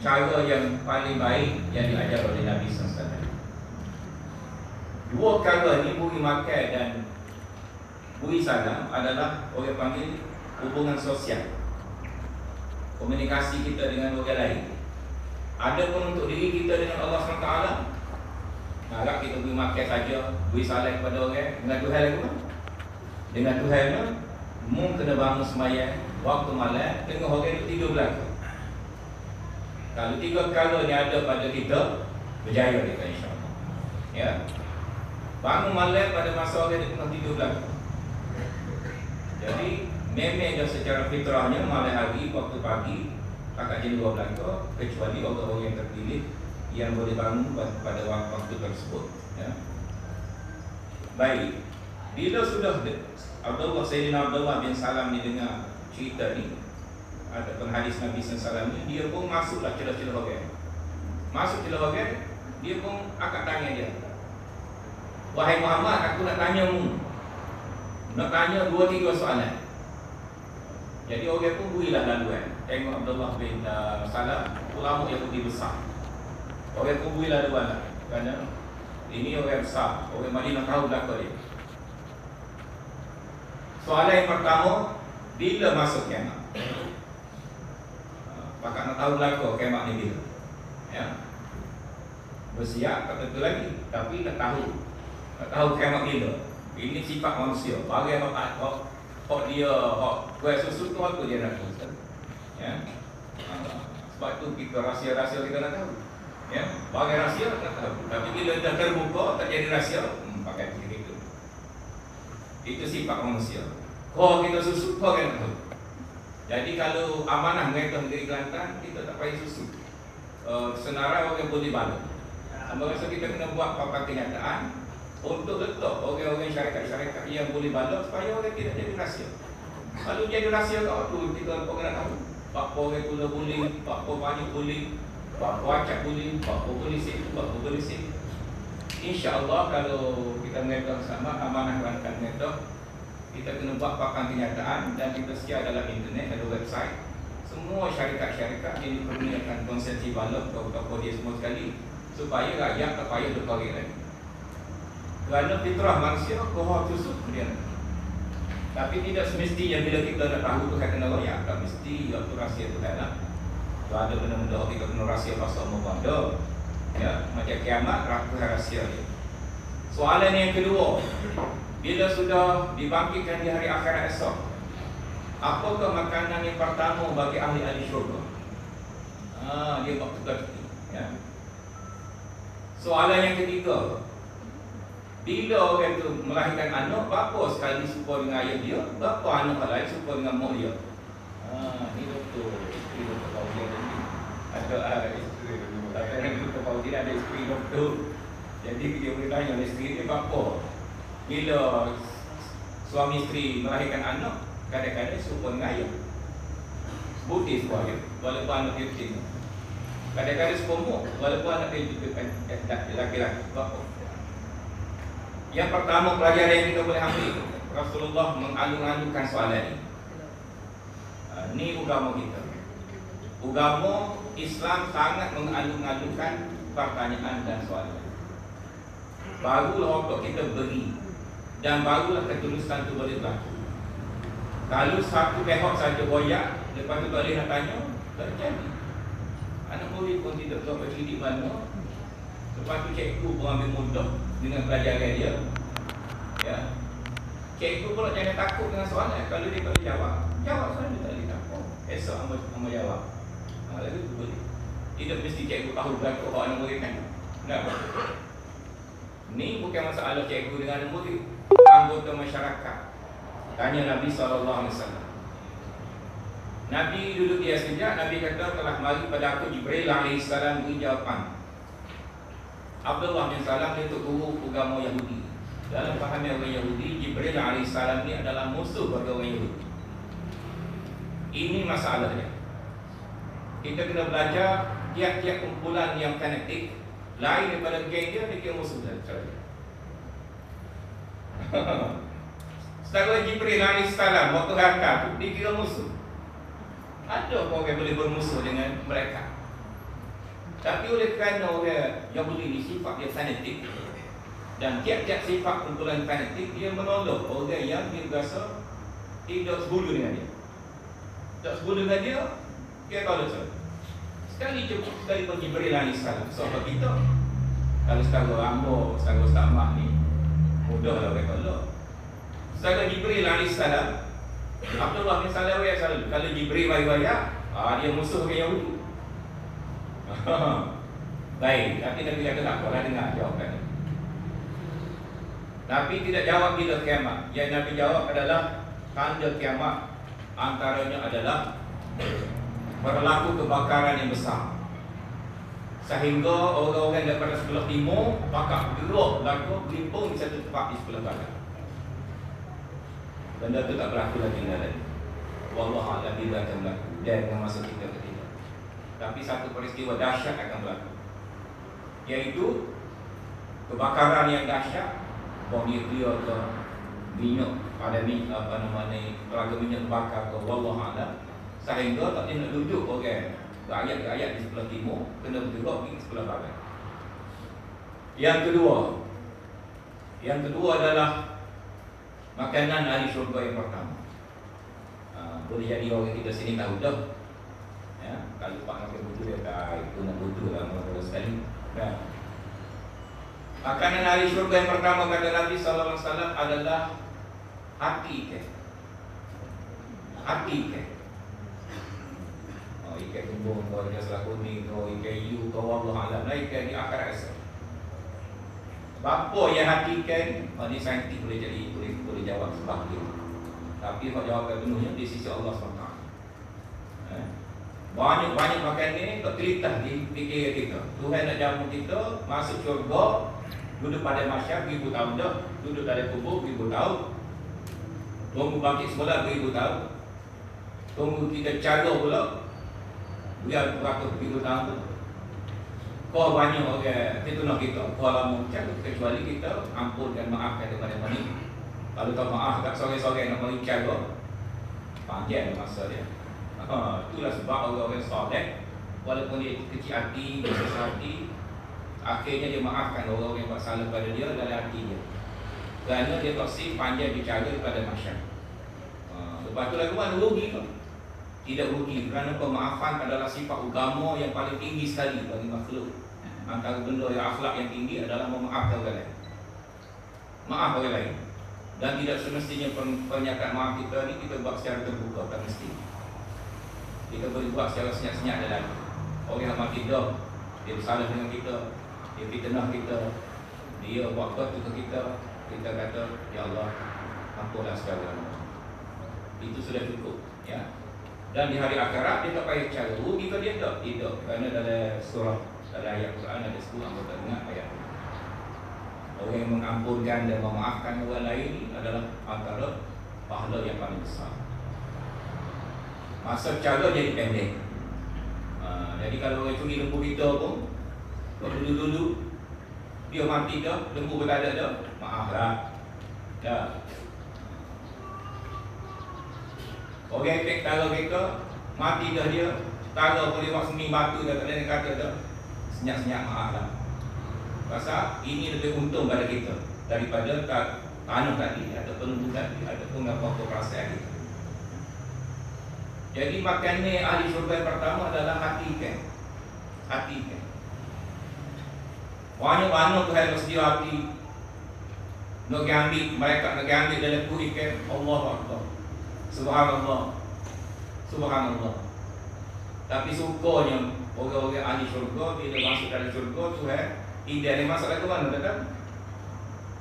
cara yang paling baik yang diajar oleh Nabi SAW. Dua cara ni beri makan dan beri salam adalah orang panggil hubungan sosial. Komunikasi kita dengan orang lain. Ada pun untuk diri kita dengan Allah SWT Harap kita beri makan saja Beri salam kepada orang Dengan Tuhan lagi pun Dengan Tuhan pun Mu kena bangun semayang Waktu malam Tengah orang itu tidur belakang Kalau tiga perkara ni ada pada kita Berjaya kita insyaAllah. Ya. Bangun malam pada masa orang tengah tidur belakang. Jadi Memang dah secara fitrahnya malam hari waktu pagi Kakak jenis dua belakang Kecuali orang-orang yang terpilih Yang boleh bangun pada waktu tersebut ya. Baik. Bila sudah Abdullah Sayyidina Abdullah bin Salam ni dengar cerita ni ada penghadis Nabi SAW ni dia pun masuklah celah-celah orang masuk celah orang dia pun akak tanya dia. Wahai Muhammad aku nak tanya mu. Nak tanya dua tiga soalan. Jadi orang pun berilah laluan. Tengok Abdullah bin uh, Salam ulama Yahudi besar. Orang pun berilah laluan lah. kerana ini orang besar. Orang Madinah tahu belakang dia. Soalan yang pertama bila masuk kiamat Pakak nak tahu belakang kemat ni bila ya. Bersiap tak tentu lagi. Tapi nak tahu. Nak tahu kemat bila Ini sifat manusia. Bagi yang tak kok Kok dia Kok kuih susu tu apa dia nak tahu ya. Ha. Sebab tu kita rahsia-rahsia kita nak tahu. Ya. Bagi rahsia nak tahu. Tapi bila dah terbuka Tak jadi rahsia hmm, Pakai macam itu Itu sifat manusia. Kok kita susu Kok kita tahu jadi kalau amanah mereka negeri Kelantan, kita tak payah susu. Uh, senarai orang boleh balok. Sama rasa kita kena buat papan kenyataan untuk letak orang-orang syarikat-syarikat yang boleh balok supaya orang tidak jadi rahsia. Kalau jadi rahsia kau tu kita kau kena tahu. Pak orang kula boleh, pak banyak boleh, pak wacak boleh, pak polisi, pak polisi. InsyaAllah kalau kita mengaitkan sama amanah Kelantan mengaitkan kita kena buat papan kenyataan dan kita share dalam internet ada website. Semua syarikat-syarikat yang dipergunakan konsepsi balok toko-toko dia semua sekali supaya rakyat tak payah berkorek lagi. Kerana fitrah manusia kohor tusuk kemudian tapi tidak semestinya bila kita nak tahu tu kena royak tak mesti waktu rahsia tu tak nak. Tu ada benda-benda kita kena rahsia pasal mubanda ya macam kiamat rahsia dia. Soalan yang kedua bila sudah dibangkitkan di hari akhirat esok Apakah makanan yang pertama bagi ahli-ahli syurga? Ha, Dia buat teka-teki ya. Soalan yang ketiga Bila orang itu melahirkan anak Bapa sekali serupa dengan ayah dia? Bapa anak lain serupa dengan mak dia? Ha, Ini doktor Isteri doktor Paulian Ada uh, isteri doktor Paulian Ada isteri doktor. Jadi dia boleh tanya isteri dia bapa bila suami isteri melahirkan anak kadang-kadang serupa dengan ayah Buddhis pun ayah walaupun anak dia kecil. Kadang-kadang serupa walaupun anak dia juga kan lelaki-lelaki. Bapa yang pertama pelajaran yang kita boleh ambil Rasulullah mengalung-alungkan soalan ini. Ini ha, agama kita. Agama Islam sangat mengalung-alungkan pertanyaan dan soalan. Barulah untuk kita beri dan barulah ketulusan itu boleh berlaku. Kalau satu pihak saja boyak, lepas tu tak boleh nak tanya, tak jadi. Anak murid pun tidak tahu apa di mana. Lepas tu cikgu pun ambil mudah dengan pelajaran dia. Ya. Cikgu pun jangan takut dengan soalan. Kalau dia boleh jawab, jawab soalan dia tak boleh takut. Esok amba amba jawab. Ha, lalu tu boleh. Tidak mesti cikgu tahu berapa orang murid kan. Kenapa? Ni bukan masalah cikgu dengan anak murid anggota masyarakat. Tanya Nabi SAW Nabi dulu dia sejak Nabi kata telah mari pada aku Jibril AS beri jawapan. Abdullah bin Salam itu guru agama Yahudi. Dalam faham orang Yahudi Jibril AS ni adalah musuh bagi orang Yahudi. Ini masalahnya. Kita kena belajar tiap-tiap kumpulan yang fanatik lain daripada geng dia dia kira musuh saja Setelah Jibril AS Waktu harta tu Dia kira musuh Ada orang yang boleh bermusuh dengan mereka Tapi oleh kerana orang Yahudi ni sifat dia fanatik dan tiap-tiap sifat kumpulan fanatik dia menolak orang yang dia rasa tidak sebulu dengan dia. Tak sebulu dengan dia, dia tahu tu. Sekali cukup sekali pergi lagi salam. Sebab kita kalau sekarang Rambo, sekarang Ustaz ni mudah lah tolak. Sekarang diberi lagi salam. Abdullah bin Salam ya salam. Kalau diberi bayar-bayar, ah, dia musuh dengan Yahudi. Baik, tapi Nabi kata tak apalah dengar jawapan Nabi tidak jawab bila kiamat. Yang Nabi jawab adalah tanda kiamat antaranya adalah berlaku kebakaran yang besar. Sehingga orang-orang daripada sebelah timur bakal gerok lagu berlimpung di satu tempat di sebelah barat. Benda itu tak berlaku lagi dalam Wallah alam bila akan berlaku. Dan dengan masa kita ketiga Tapi satu peristiwa dahsyat akan berlaku. Iaitu Kebakaran yang dahsyat bom nuklear ke minyak ada minyak apa nama ni peraga minyak bakar ke wallah alam. Sehingga tak boleh nak duduk orang rakyat-rakyat di sebelah timur kena bergerak di sebelah barat yang kedua yang kedua adalah makanan ahli syurga yang pertama ha, boleh jadi orang kita sini tahu dah ya, kalau pak makan butuh dia tak itu nak butuh lah kalau sekali ya. Makanan hari syurga yang pertama kata Nabi wasallam adalah hati ke. Hati ke. Ikan tumbung kau dia salah kuning kau ikan yu kau Allah alam naik ke di akhirat esok. Bapa yang hati kan, oh, ni saintis boleh jadi boleh boleh jawab sebab dia. Tapi kalau jawab penuhnya di sisi Allah SWT eh? Banyak-banyak makan ni Tak terlintas di fikir kita Tuhan nak jamu kita Masuk syurga Duduk pada masyarakat beribu tahun dah Duduk pada kubur beribu tahun Tunggu bangkit semula beribu tahun Tunggu kita cara pula Biar berapa beribu tahun tu. Kau banyak orang Kita nak kita Kau lama cara Kecuali kita ampun dan maafkan kepada mana. Kalau tak maaf kat sore-sore nak mari cara Panjang masa dia. Ha, Itulah sebab orang-orang soleh Walaupun dia kecil hati, besar hati Akhirnya dia maafkan orang yang buat salah pada dia dalam hati dia. Kerana dia toksik panjang bicara kepada masyarakat. Ha, Lepas tu lagu mana? Rugi tu Tidak rugi kerana pemaafan adalah sifat agama yang paling tinggi sekali bagi makhluk. Antara benda yang akhlak yang tinggi adalah memaafkan orang lain. Maaf orang lain. Dan tidak semestinya pernyataan maaf kita ni kita buat secara terbuka Tak mesti. Kita boleh buat secara senyap-senyap dalam. Orang yang mati dah Dia bersalah dengan kita dia fitnah kita dia buat batu ke kita kita kata ya Allah ampunlah segala itu sudah cukup ya dan di hari akhirat dia tak payah cari rugi ke dia tak? Tidak kerana dalam surah dalam ayat Quran ada sebut anggota dengar ayat orang yang mengampunkan dan memaafkan orang lain adalah antara pahala yang paling besar. Masa cara jadi pendek ha, jadi kalau orang curi lembu kita pun kalau dulu-dulu Dia mati dah Lembu pun tak ada dah Maaf lah Dah Orang efek tara mereka Mati dah dia Tara boleh buat seni batu dah Tak yang kata dah. Senyap-senyap maaf lah. Pasal ini lebih untung pada kita Daripada tak tanah tadi Ataupun lembu tadi Ataupun apa-apa perasaan kita jadi makannya ahli syurga yang pertama adalah hati kan Hati kan banyak-banyak Tuhan bersedia hati. Nak ambil Mereka nak ambil dalam kuih kan Allah Akbar Subhanallah. Subhanallah. Tapi sukanya Orang-orang ahli syurga Bila masuk dalam syurga Tuhan India ni masalah ke mana tak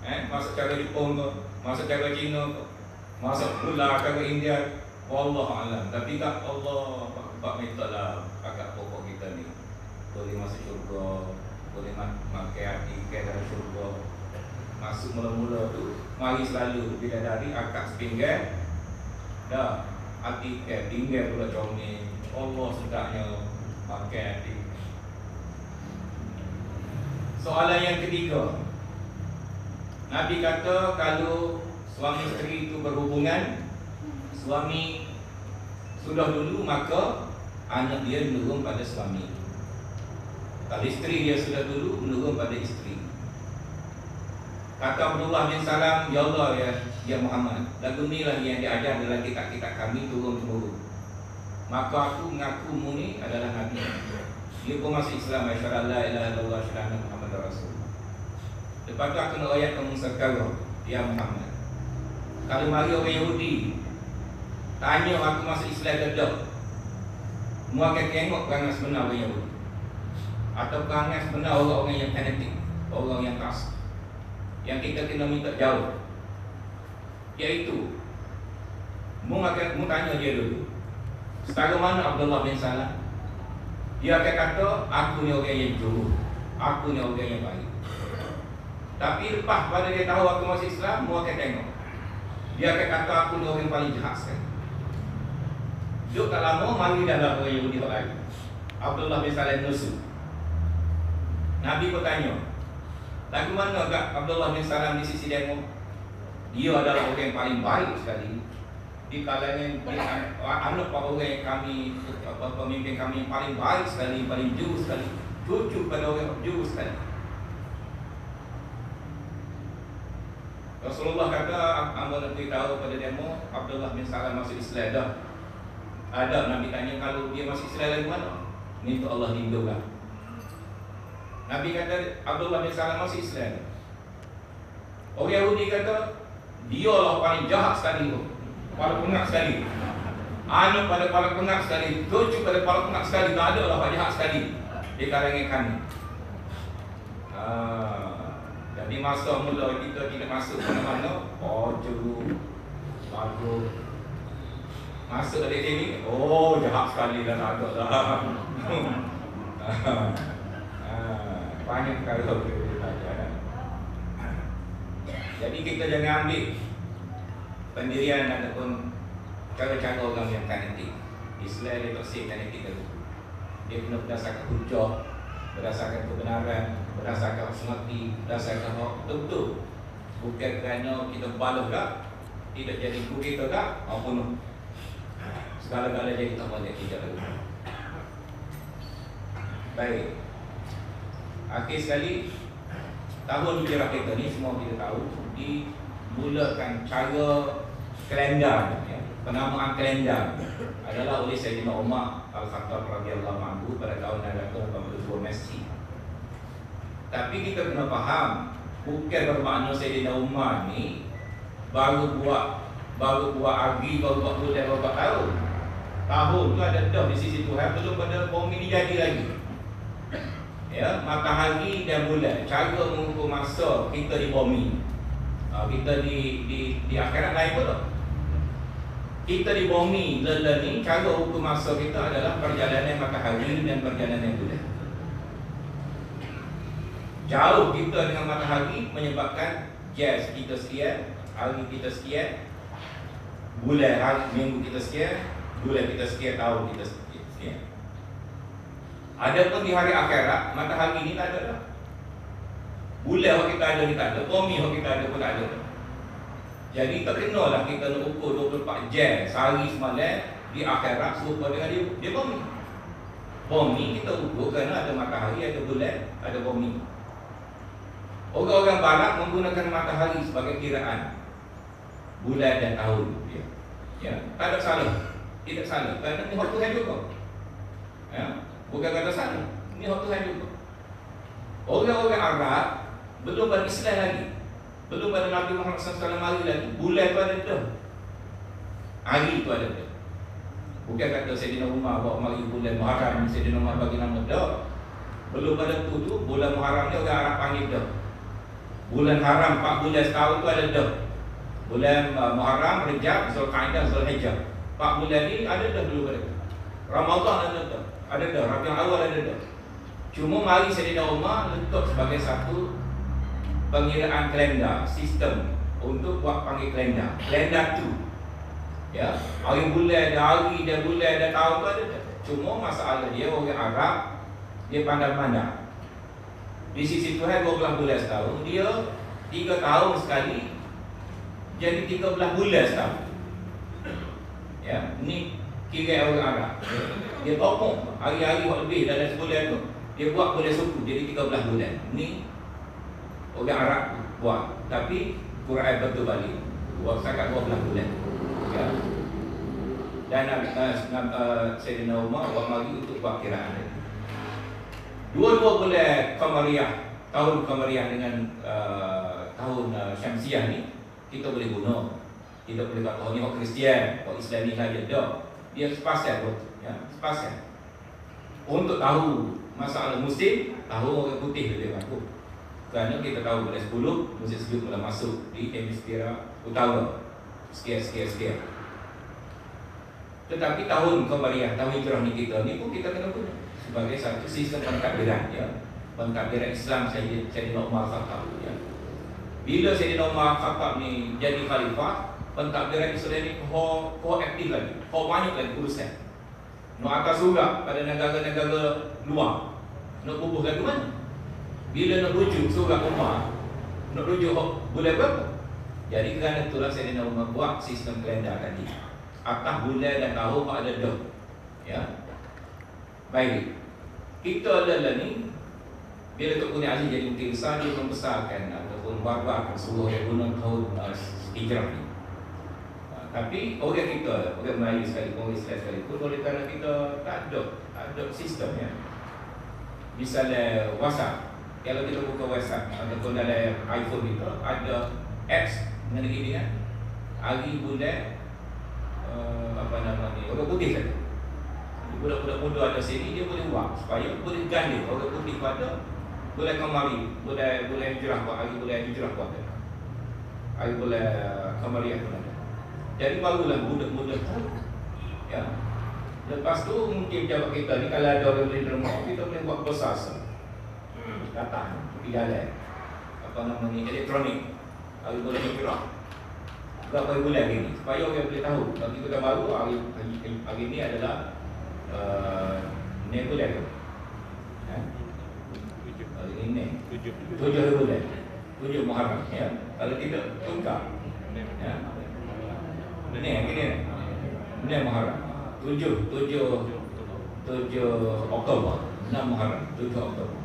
Eh, masuk cara Jepun ke Masuk cara Cina ke Masuk pula cara India Allah Alam. Tapi tak Allah Pak minta lah Akak pokok kita ni. Boleh masuk syurga boleh makan hati ikan dalam syurga. Masuk mula-mula tu Mari selalu bila dari akak sepinggan Dah Hati ikan tinggal pula comel Allah sedaknya Makan hati Soalan yang ketiga. Nabi kata kalau suami isteri itu berhubungan Suami sudah dulu maka anak dia menurun pada suami. Kalau isteri dia sudah dulu menurun pada isteri. Kata Abdullah bin Salam, Ya Allah ya, ya Muhammad. Lagu ni lah yang diajar dalam kitab-kitab kami turun temurun Maka aku mengaku mu ni adalah Nabi. Dia pun masuk Islam. Asyara la ilaha illallah Asyara Muhammad Rasul Lepas tu aku nak ayat kamu sekarang Ya Muhammad. Kalau mari orang Yahudi Tanya aku masuk Islam ke tak Mu akan tengok perangai sebenar orang Yahudi. Atau perangai sebenar orang-orang yang fanatik Orang yang kasar yang kita kena minta jauh iaitu mu akan tanya dia dulu setara mana Abdullah bin Salam? Dia akan kata aku ni orang yang jujur aku ni orang yang baik. Tapi lepas pada dia tahu aku masih Islam mu akan tengok. Dia akan kata aku ni orang yang paling jahat sekali. Duduk tak lama, mari dalam orang Yahudi lagi Abdullah bin Salam Nusu. Nabi pun tanya Lagu mana Abdullah bin Salam di sisi demo? Dia adalah orang yang paling baik sekali di kalangan anak para orang yang kami pemimpin kami yang paling baik sekali, paling jujur sekali, cucu pada orang yang jujur sekali. Rasulullah kata, Amba nak beritahu pada demo Abdullah bin Salam masuk Islam dah Ada Nabi tanya kalau dia masuk Islam lagi mana? Minta Allah lindungkan Nabi kata Abdullah bin Salam masih Islam Orang Yahudi kata Dia lah paling jahat sekali tu. Paling pengak sekali. Anak pada paling pengak sekali. Cucu pada paling pengak sekali. Tak ada lah jahat sekali. Di kalangan kami ha, Jadi masa mula kita tidak masuk ke mana Oh ceru Bagus. Masuk dari sini Oh jahat sekali dah tak ada lah banyak kita belajar. Jadi kita jangan ambil pendirian ataupun cara-cara orang yang fanatik. Islam dia tak sih fanatik itu. Dia kena berdasarkan hujah, berdasarkan kebenaran, berdasarkan semati, berdasarkan hak betul Bukan kerana kita balik tak, tidak jadi buku kita tak, maupun segala-galanya kita boleh tidak. Baik. Akhir sekali Tahun hijrah kita ni semua kita tahu Dimulakan cara kalendar ya. Penamaan kalendar adalah oleh Sayyidina Umar Al-Khattab radhiyallahu anhu pada tahun 1982 Mesir. Tapi kita kena faham bukan bermakna Sayyidina Umar ni baru buat baru buat agi baru buat bulan baru buat tahun. Tahun tu ada dah di sisi Tuhan belum pada bumi ni jadi lagi ya matahari dan bulan. Cara mengukur masa kita di bumi uh, kita di di di akhirat lain pun tak kita di bumi lelah ni cara ukur masa kita adalah perjalanan matahari dan perjalanan bulan. Jauh kita dengan matahari menyebabkan gas kita sekian hari kita sekian bulan hari minggu kita sekian bulan kita sekian tahun kita sekian ada pun di hari akhirat Matahari ni tak ada dah. Bulan yang kita ada ni tak ada Bumi yang kita ada pun tak ada. Jadi lah kita nak ukur 24 jam Sehari semalam Di akhirat serupa dengan dia, dia bumi. Bumi kita ukur kerana ada matahari Ada bulan, ada bumi. Orang-orang barat menggunakan matahari sebagai kiraan. Bulan dan tahun. Ya. Ya, tak ada salah. Tidak salah. Kerana ni waktu Tuhan juga. Ya, Bukan kata sana Ini hak Tuhan juga Orang-orang Arab Belum berislam lagi. Belum pada Nabi Muhammad SAW hari lagi. Bulan tu ada dah Hari tu ada dah Bukan kata Sayyidina Umar bawa mari bulan Muharram Sayyidina Umar bagi nama dah Belum pada tu tu Bulan Muharram ni orang Arab panggil dah Bulan haram 4 bulan setahun tu ada dah Bulan uh, Muharram, Rejab, Zulqaidah, Zulhijjah. 4 bulan ni ada dah belum ada Ramadhan ada dah ada dah, Rabiul Awal ada dah. Cuma mari Sayyidina Umar letak sebagai satu pengiraan kalender, sistem untuk buat panggil kalender. Kalender tu. Ya, hari bulan, ada hari, ada bulan, ada tahun tu ada dah. Cuma masalah dia orang Arab dia pandang-pandang. Di sisi Tuhan 12 bulan setahun, dia 3 tahun sekali jadi 13 bulan setahun. Ya, ni kira orang Arab. Dia topong hari-hari buat lebih dalam sebulan tu. Dia buat boleh suku jadi 13 bulan. Ni orang Arab buat. Tapi Quran betul balik. Buat setakat 12 bulan. Ya. Dan Nabi Sayyidina Umar buat lagi untuk buat kiraan. Dua-dua bulan Qamariyah tahun Qamariyah dengan uh, tahun uh, Syamsiah ni kita boleh guna. Kita boleh kata oh, ni orang Kristian, orang Islam ni saja dah. Dia sepasal pun, ya, sepasal. Untuk tahu masalah musim, tahu orang putih lebih bagus. Kerana kita tahu pada 10 musim sejuk mula masuk di hemisfera utara. Sekian, sekian, sekian. Tetapi tahun Qamariyah, tahun hijrah ni kita ni pun kita kena guna sebagai satu sistem pentadbiran ya pentadbiran Islam saya Sayyidina Umar Khattab ya. Bila Sayyidina Umar Khattab ni jadi khalifah, pentadbiran Islam ni ko ko aktif lagi, ko banyak lagi urusan. No atas juga pada negara-negara luar. Nak bubuh lagi mana? Bila nak rujuk surah Umar, nak rujuk bulan berapa? Jadi kerana itulah Sayyidina Umar buat sistem kalender tadi. Atas bulan dan tahun ada dah. Ya. Baik. Kita adalah ni bila Tok Kuni Aziz jadi Menteri Besar Dia membesarkan ataupun barbarkan seluruh ekonomi tahun uh, hijrah ni Tapi orang kita, orang Melayu sekalipun, orang Islam sekalipun Oleh kerana kita tak ada, tak ada sistem ya. Misalnya WhatsApp. Kalau kita buka WhatsApp ataupun dalam iPhone kita Ada apps dengan gini kan Hari bulan uh, Apa nama ni, orang putih saja. Budak-budak muda ada sini dia boleh buat supaya boleh ganding orang putih pada boleh kembali boleh boleh hijrah buat hari boleh hijrah buat hari boleh kembali apa jadi barulah muda-muda ya. Lepas tu mungkin jawab kita ni kalau ada orang boleh rumah kita boleh buat proses datang pergi jalan. Apa nama ni elektronik. Hari boleh hijrah berapa bulan hari ni supaya orang boleh tahu. Bagi kita baru hari, hari, hari ni adalah uh, ni boleh ini tujuh. Tujuh bulan. Tujuh Muharram. Ya. Kalau tidak tungkar ya ini yang ini ini Muharram. Tujuh tujuh tujuh Oktober. Enam Muharram tujuh Oktober.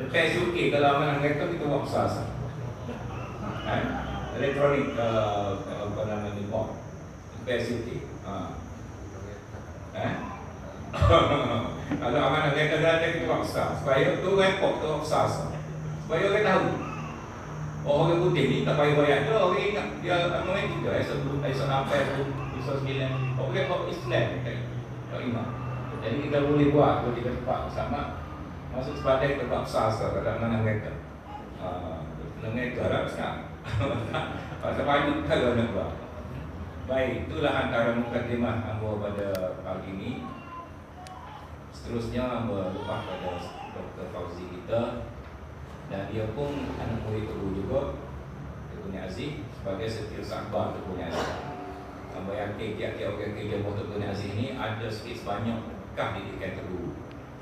Lepas suki kalau amanah mereka kita buat sasa kan? Elektronik uh, apa nama ni buat Lepas suki ha. Eh? Kalau amanah dia kena kita paksa Supaya tu repot tu paksa Supaya orang tahu orang putih ni tak payah bayar. Tu Orang ingat dia amanah juga. Esok esok sampai tu Esok sembilan. Orang kok Islam Tak ingat Jadi kita boleh buat Kalau kita cepat sama Masuk sepadan kita paksa Pada mana mereka. Lengan itu harap sekarang. Pasal banyak kalau nak buat. Baik, itulah antara mukadimah Ambo pada pagi ini. Seterusnya berlepas pada Dr. Fauzi kita Dan dia pun anak murid guru juga punya Aziz Sebagai setiap sahabat punya Aziz. Sampai yakin tiap-tiap orang kerja Dr. punya Aziz ini Ada sedikit sebanyak bekah didikan guru.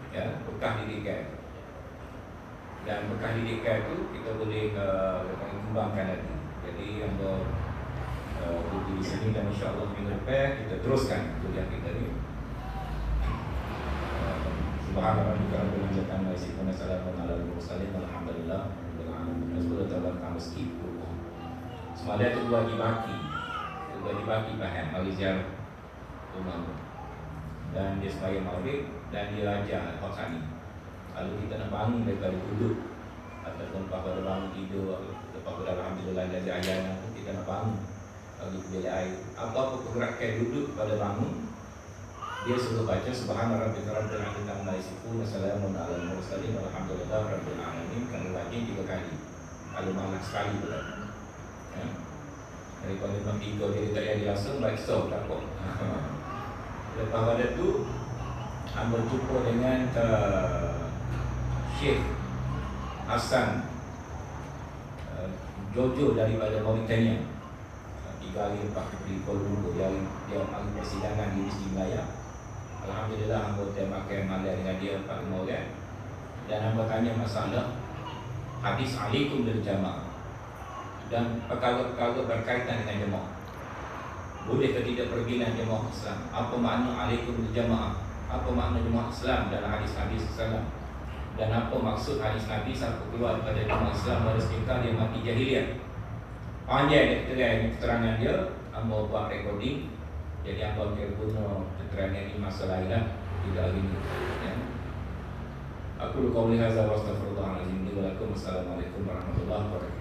Ya, bekah didikan. Dan bekah didikan itu Kita boleh uh, kembangkan lagi. Jadi yang ber, uh, di sini dan insyaAllah minggu depan kita teruskan kuliah kita ni Semalam tu bagi baki. Tu bagi baki bahan bagi ziarah. Rumah dan dia sembahyang maghrib dan dia ajar hak ni kalau kita nak bangun daripada duduk. Ataupun pada bangun tidur lepas pada alhamdulillah dari ayana kita nak bangun. Bagi bilik air. Apa-apa pergerakan duduk pada bangun dia suruh baca subhana rabbika rabbil izzati amma yasifun wa salamun alal mursalin walhamdulillah rabbil alamin kan lagi tiga kali. Kalau malas sekali pula. Ya. daripada memang tiga dia tak yang langsung baik so tak kok lepas pada tu Amba jumpa dengan uh, Syekh Hasan uh, Jojo daripada Mauritania. Tiga hari lepas di Kuala Lumpur dia, dia panggil persidangan di Mesti Melayu Alhamdulillah anggota makan malam dengan dia empat lima orang. Dan hamba tanya masalah hadis alaikum dari jamaah? Dan perkara-perkara berkaitan dengan jemaah. Boleh ke tidak pergi dengan jemaah Islam? Apa makna alaikum dari jamaah? Apa makna jemaah Islam dalam hadis-hadis Islam? Dan apa maksud hadis Nabi sampai keluar daripada umat Islam meresmikan dia mati jahiliah. Panjang dia keterangan, dia, Amba buat recording. Jadi Amba kira guna keterangan ini masa lain lah. Tidak lagi ni. Ya. Aku boleh hazar wa astagfirullahaladzim. Assalamualaikum warahmatullahi wabarakatuh.